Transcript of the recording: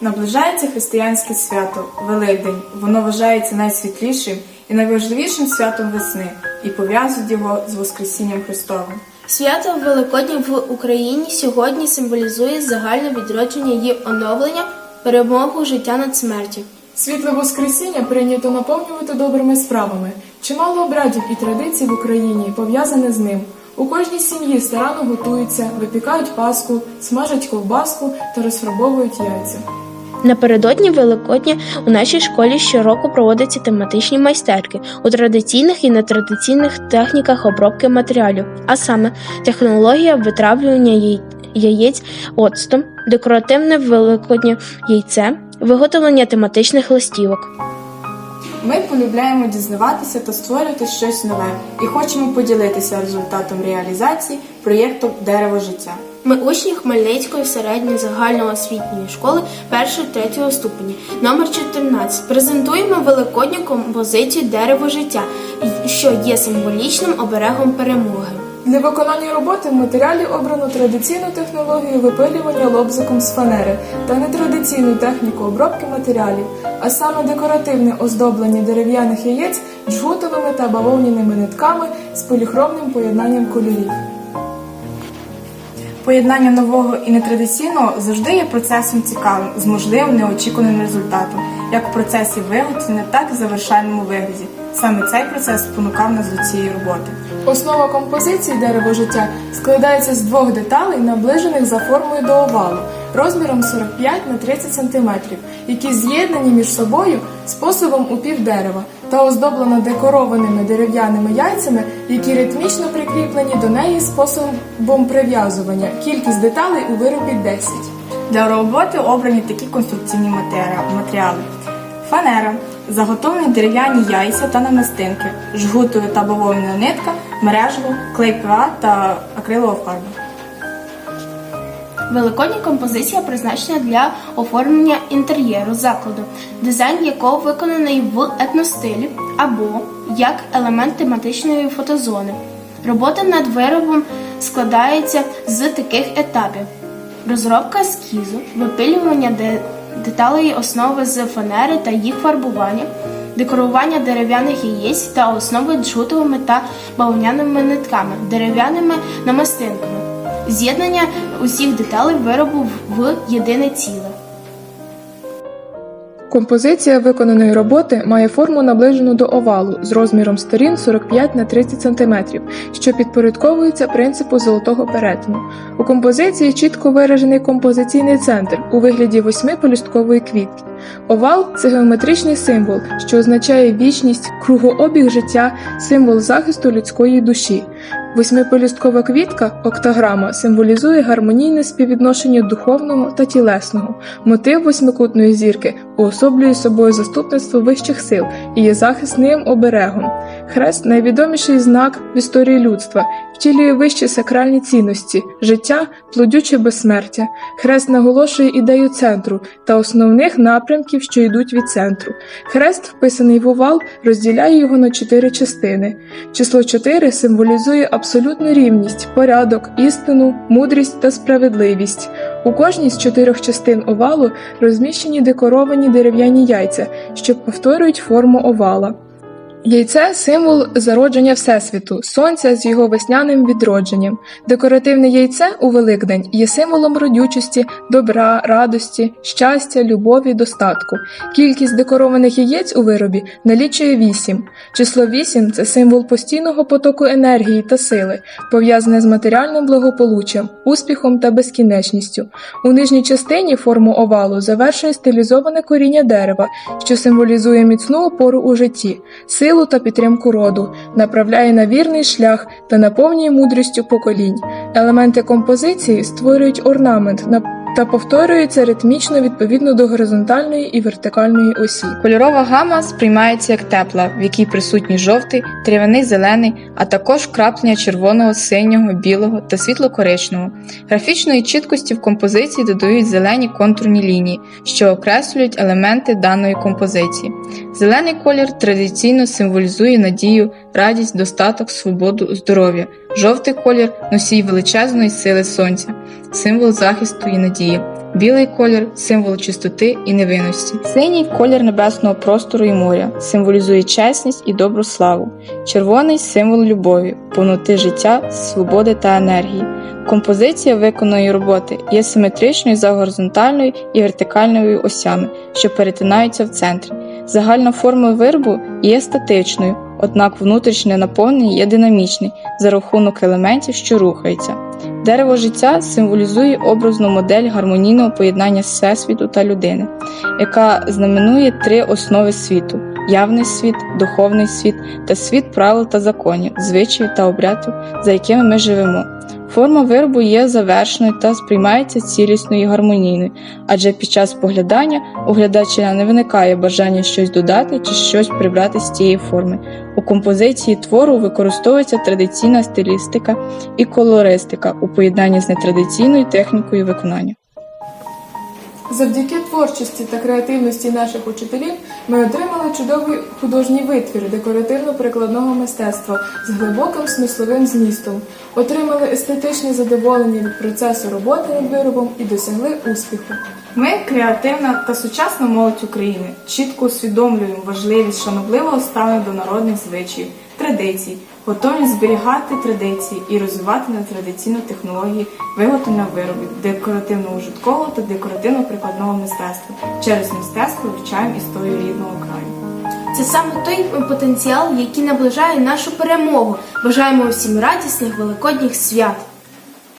Наближається християнське свято Великдень. Воно вважається найсвітлішим і найважливішим святом весни і пов'язують його з Воскресінням Христовим. Свято Великодня в Україні сьогодні символізує загальне відродження і оновлення, перемогу життя над смертю. Світле Воскресіння прийнято наповнювати добрими справами. Чимало обрядів і традицій в Україні пов'язане з ним. У кожній сім'ї старанно готуються, випікають паску, смажать ковбаску та розфарбовують яйця. Напередодні Великодня у нашій школі щороку проводяться тематичні майстерки у традиційних і нетрадиційних техніках обробки матеріалів, а саме технологія витравлювання яєць оцтом, декоративне великоднє яйце, виготовлення тематичних листівок. Ми полюбляємо дізнаватися та створювати щось нове і хочемо поділитися результатом реалізації проєкту Дерево життя. Ми учні Хмельницької середньої загальноосвітньої школи 1-3 ступені, номер 14. Презентуємо великодню композицію Дерево життя, що є символічним оберегом перемоги. Для виконання роботи в матеріалі обрано традиційну технологію випилювання лобзиком з фанери та нетрадиційну техніку обробки матеріалів, а саме декоративне оздоблення дерев'яних яєць джгутовими та бавовняними нитками з поліхромним поєднанням кольорів. Поєднання нового і нетрадиційного завжди є процесом цікавим, з можливим неочікуваним результатом, як в процесі виготовлення, так і в завершальному вигляді. Саме цей процес спонукав нас до цієї роботи. Основа композиції дерево життя складається з двох деталей, наближених за формою до овалу, розміром 45 на 30 см, які з'єднані між собою способом упів дерева та оздоблена декорованими дерев'яними яйцями, які ритмічно прикріплені до неї способом прив'язування. Кількість деталей у виробі 10. Для роботи обрані такі конструкційні матеріали: фанера, заготовлені дерев'яні яйця та намистинки, жгутові та бавовняна нитка, мережево, клей ПВА та акрилова фарба. Великодня композиція призначена для оформлення інтер'єру закладу, дизайн якого виконаний в етностилі або як елемент тематичної фотозони. Робота над виробом складається з таких етапів: розробка ескізу, випилювання де- деталей основи з фанери та їх фарбування, декорування дерев'яних яєць та основи джгутовими та бавовняними нитками, дерев'яними намистинками. З'єднання усіх деталей виробу в єдине ціле. Композиція виконаної роботи має форму наближену до овалу з розміром сторін 45 на 30 см, що підпорядковується принципу золотого перетину. У композиції чітко виражений композиційний центр у вигляді восьмиполюсткової квітки. Овал це геометричний символ, що означає вічність, кругообіг життя, символ захисту людської душі. Восьмиполюсткова квітка октаграма символізує гармонійне співвідношення духовного та тілесного. Мотив восьмикутної зірки уособлює собою заступництво вищих сил і є захисним оберегом. Хрест найвідоміший знак в історії людства, втілює вищі сакральні цінності, життя, плодюче безсмертя. Хрест наголошує ідею центру та основних напрямків, що йдуть від центру. Хрест, вписаний в овал, розділяє його на чотири частини. Число 4 символізує абсолютну рівність, порядок, істину, мудрість та справедливість. У кожній з чотирьох частин овалу розміщені декоровані дерев'яні яйця, що повторюють форму овала. Яйце символ зародження Всесвіту, сонця з його весняним відродженням. Декоративне яйце у Великдень є символом родючості, добра, радості, щастя, любові, достатку. Кількість декорованих яєць у виробі налічує 8. Число 8 – це символ постійного потоку енергії та сили, пов'язане з матеріальним благополуччям, успіхом та безкінечністю. У нижній частині форму овалу завершує стилізоване коріння дерева, що символізує міцну опору у житті, силу та підтримку роду, направляє на вірний шлях та наповнює мудрістю поколінь. Елементи композиції створюють орнамент на та повторюються ритмічно відповідно до горизонтальної і вертикальної осі. Кольорова гама сприймається як тепла, в якій присутній жовтий, трав'яний зелений, а також вкраплення червоного, синього, білого та світло-коричневого. Графічної чіткості в композиції додають зелені контурні лінії, що окреслюють елементи даної композиції. Зелений колір традиційно символізує надію, радість, достаток, свободу, здоров'я. Жовтий колір носій величезної сили сонця, символ захисту і надії. Білий колір символ чистоти і невинності. Синій колір небесного простору і моря, символізує чесність і добру славу. Червоний символ любові, повноти життя, свободи та енергії. Композиція виконаної роботи є симетричною за горизонтальною і вертикальною осями, що перетинаються в центрі. Загальна форма виробу є статичною, однак внутрішнє наповнення є динамічний за рахунок елементів, що рухаються. Дерево життя символізує образну модель гармонійного поєднання всесвіту та людини, яка знаменує три основи світу: явний світ, духовний світ та світ правил та законів, звичаїв та обрядів, за якими ми живемо. Форма виробу є завершеною та сприймається цілісною і гармонійною, адже під час поглядання у глядача не виникає бажання щось додати чи щось прибрати з цієї форми. У композиції твору використовується традиційна стилістика і колористика у поєднанні з нетрадиційною технікою виконання. Завдяки творчості та креативності наших учителів ми отримали чудовий художній витвір декоративно-прикладного мистецтва з глибоким смисловим змістом, отримали естетичне задоволення від процесу роботи над виробом і досягли успіху. Ми, креативна та сучасна молодь України, чітко усвідомлюємо важливість шанобливого ставлення до народних звичаїв, традицій, готовність зберігати традиції і розвивати нетрадиційну технології виготовлення виробів, декоративно-ужиткового та декоративно-прикладного мистецтва. Через мистецтво вивчаємо історію рідного краю. Це саме той потенціал, який наближає нашу перемогу. Бажаємо усім радісних великодніх свят.